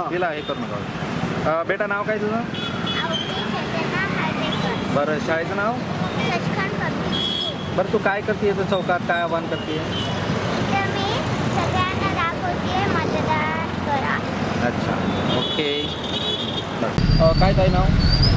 तिला हे करून नका. बेटा नाव काय तुझं? बरं शाळेचं नाव? बरं तू काय करते इथं चौकात? काय आव्हान करते अच्छा ओके. काय काय ताई नाव?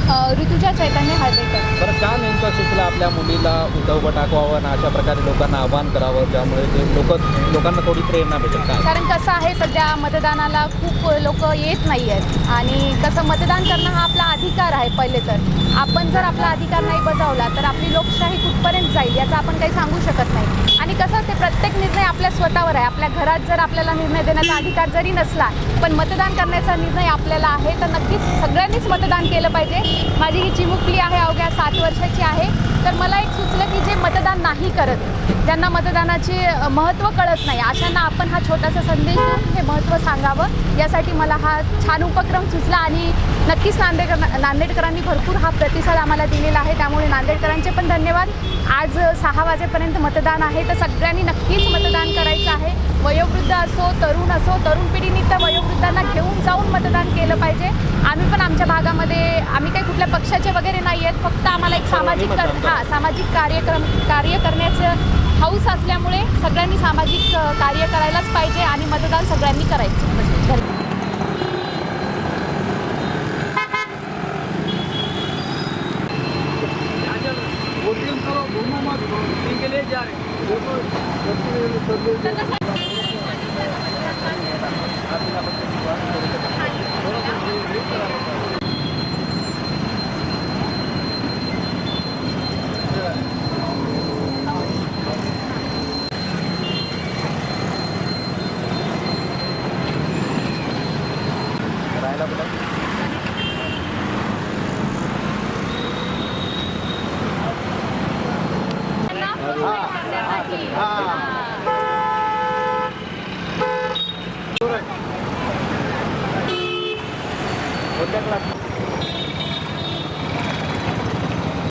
ऋतुजा चैतन्य हळदेकर बरं का नेमकं सुचलं आपल्या मुलीला उद्धव टाकवावं आणि अशा प्रकारे लोकांना आव्हान करावं? त्यामुळे ते लोक लोकांना थोडी प्रेरणा भेटेल. काय? कारण कसं आहे सध्या मतदानाला खूप लोक येत नाही आहेत. आणि कसं मतदान करणं हा आपला अधिकार आहे पहिले तर. आपण जर आपला अधिकार नाही बजावला तर आपली लोकशाही कुठपर्यंत जाईल याचं आपण काही सांगू शकत नाही. आणि कसं असते प्रत्येक निर्णय आपल्या स्वतःवर आहे. आपल्या घरात जर आपल्याला निर्णय देण्याचा अधिकार जरी नसला पण मतदान करण्याचा निर्णय आपल्याला आहे तर नक्कीच सगळ्यांनीच मतदान केलं पाहिजे. माझी ही चिमुकली आहे अवघ्या सात वर्षाची आहे. तर मला एक सुचलं की जे मतदान नाही करत ज्यांना मतदानाचे महत्त्व कळत नाही अशांना आपण हा छोटासा संदेश देऊन हे महत्त्व सांगावं. यासाठी मला हा छान उपक्रम सुचला आणि नक्कीच नांदेडकर नांदेडकरांनी भरपूर हा प्रतिसाद आम्हाला दिलेला आहे. त्यामुळे नांदेडकरांचे पण धन्यवाद. आज सहा वाजेपर्यंत मतदान आहे तर सगळ्यांनी नक्कीच करायचं आहे. वयोवृद्ध असो तरुण असो तरुण पिढीनी तर वयोवृद्धांना घेऊन जाऊन मतदान केलं पाहिजे. आम्ही पण आमच्या भागामध्ये आम्ही काही कुठल्या पक्षाचे वगैरे नाही आहेत. फक्त आम्हाला एक सामाजिक हां सामाजिक कार्यक्रम कार्य करण्याचं हौस असल्यामुळे सगळ्यांनी सामाजिक कार्य करायलाच पाहिजे आणि मतदान सगळ्यांनी करायचं. धन्यवाद राहायला कोणत्या क्लास